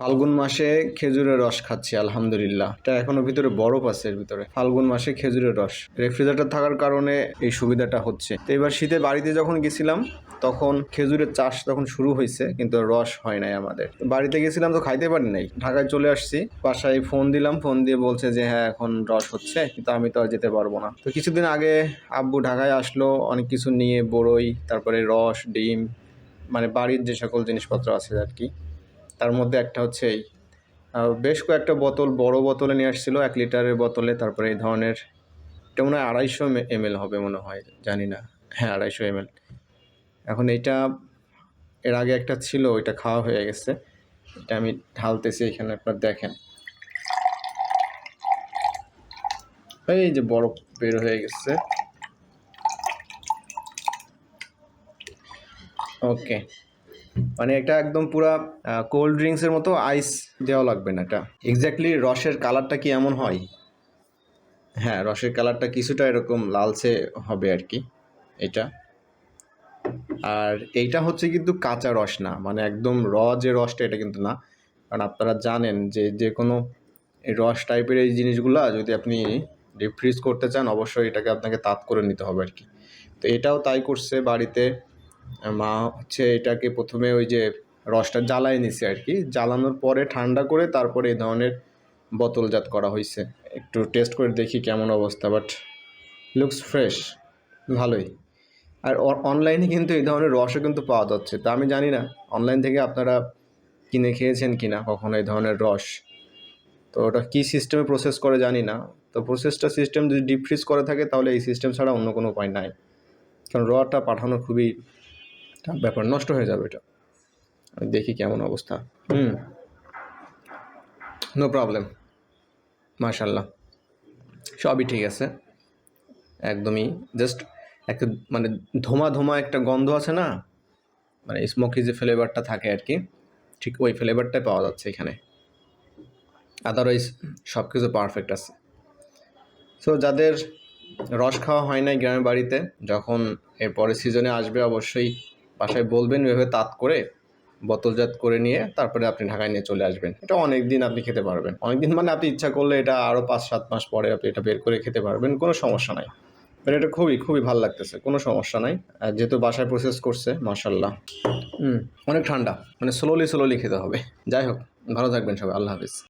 ফাল্গুন মাসে খেজুরের রস খাচ্ছি, আলহামদুলিল্লাহ। এটা এখনও ভিতরে বরফ আছে, এর ভিতরে। ফাল্গুন মাসে খেজুরের রস। রেফ্রিজারেটর থাকার কারণে এই সুবিধাটা হচ্ছে। তো এবার শীতে বাড়িতে যখন গেছিলাম, তখন খেজুরের চাষ তখন শুরু হয়েছে, কিন্তু রস হয় নাই আমাদের। বাড়িতে গেছিলাম তো খাইতে পারি নাই। ঢাকায় চলে আসছি, বাসায় ফোন দিলাম, ফোন দিয়ে বলছে যে হ্যাঁ এখন রস হচ্ছে, কিন্তু আমি তো আর যেতে পারব না। তো কিছুদিন আগে আব্বু ঢাকায় আসলো, অনেক কিছু নিয়ে বড়ই তারপরে রস, ডিম মানে বাড়ির যে সকল জিনিসপত্র আছে আর কি। তার মধ্যে একটা হচ্ছে এই। বেশ কয়েকটা বোতল, বড় বোতলে নিয়ে আসছিল, এক লিটারের বোতলে, তারপরে এই ধরনের, এটা মনে হয় আড়াইশো এম হবে মনে হয়, জানি না। হ্যাঁ আড়াইশো এম এখন এইটা, এর আগে একটা ছিল, ওইটা খাওয়া হয়ে গেছে। এটা আমি ঢালতেছি, এখানে আপনার দেখেন। এই যে বরফ বের হয়ে গেছে। ওকে। মানে এটা একদম পুরা কোল্ড ড্রিঙ্কসের মতো আইস দেওয়া লাগবে না এটা। এক্স্যাক্টলি রসের কালারটা কি এমন হয়? হ্যাঁ রসের কালারটা কিছুটা এরকম লালচে হবে আর কি, এটা। আর এইটা হচ্ছে কিন্তু কাঁচা রস না মানে একদম র যে রসটা এটা কিন্তু না। কারণ আপনারা জানেন যে যে কোনো রস টাইপের এই জিনিসগুলা যদি আপনি ডিপ ফ্রিজ করতে চান, অবশ্যই এটাকে আপনাকে তাৎ করে নিতে হবে আর কি। তো এটাও তাই করছে বাড়িতে। মা হচ্ছে এটাকে প্রথমে ওই যে রসটা জ্বালায় নিছে আর কি। জ্বালানোর পরে ঠান্ডা করে তারপরে এই ধরনের বোতলজাত করা হয়েছে একটু টেস্ট করে দেখি কেমন অবস্থা, বাট লুকস ফ্রেশ ভালোই। আর অনলাইনে কিন্তু এই ধরনের রসও কিন্তু পাওয়া যাচ্ছে। তা আমি জানি না অনলাইন থেকে আপনারা কিনে খেয়েছেন কি না কখনো এই ধরনের রস? তো ওটা কী সিস্টেমে প্রসেস করে জানি না। তো প্রসেসটা সিস্টেম যদি ডিপ ফ্রিজ করে থাকে, তাহলে এই সিস্টেম ছাড়া অন্য কোনো উপায় নাই। কারণ রটা পাঠানো খুবই ব্যাপার নষ্ট হয়ে যাবে এটা। আমি দেখি কেমন অবস্থা। হুম। নো প্রবলেম মাশাল্লাহ সবই ঠিক আছে। একদমই জাস্ট একটা মানে ধোমা ধোমা একটা গন্ধ আছে না? মানে স্মোকি যে ফ্লেভারটা থাকে আর কি, ঠিক ওই ফ্লেভারটাই পাওয়া যাচ্ছে এখানে। আদারওয়াইজ সব কিছু পারফেক্ট আছে। সো যাদের রস খাওয়া হয় নাই গ্রামের বাড়িতে, যখন এরপরে সিজনে আসবে অবশ্যই বাসায় বলবেন এভাবে তাঁত করে বোতলজাত করে নিয়ে তারপরে আপনি ঢাকায় নিয়ে চলে আসবেন। এটা অনেক দিন আপনি খেতে পারবেন। অনেক দিন মানে আপনি ইচ্ছা করলে এটা আরও পাঁচ সাত মাস পরে আপনি এটা বের করে খেতে পারবেন কোনো সমস্যা নাই। মানে এটা খুবই খুবই ভালো লাগতেছে কোনো সমস্যা নাই। আর যেহেতু বাসায় প্রসেস করছে মার্শাল্লাহ হুম। অনেক ঠান্ডা মানে স্লোলি স্লোলি খেতে হবে। যাই হোক ভালো থাকবেন সবাই আল্লাহ হাফিজ।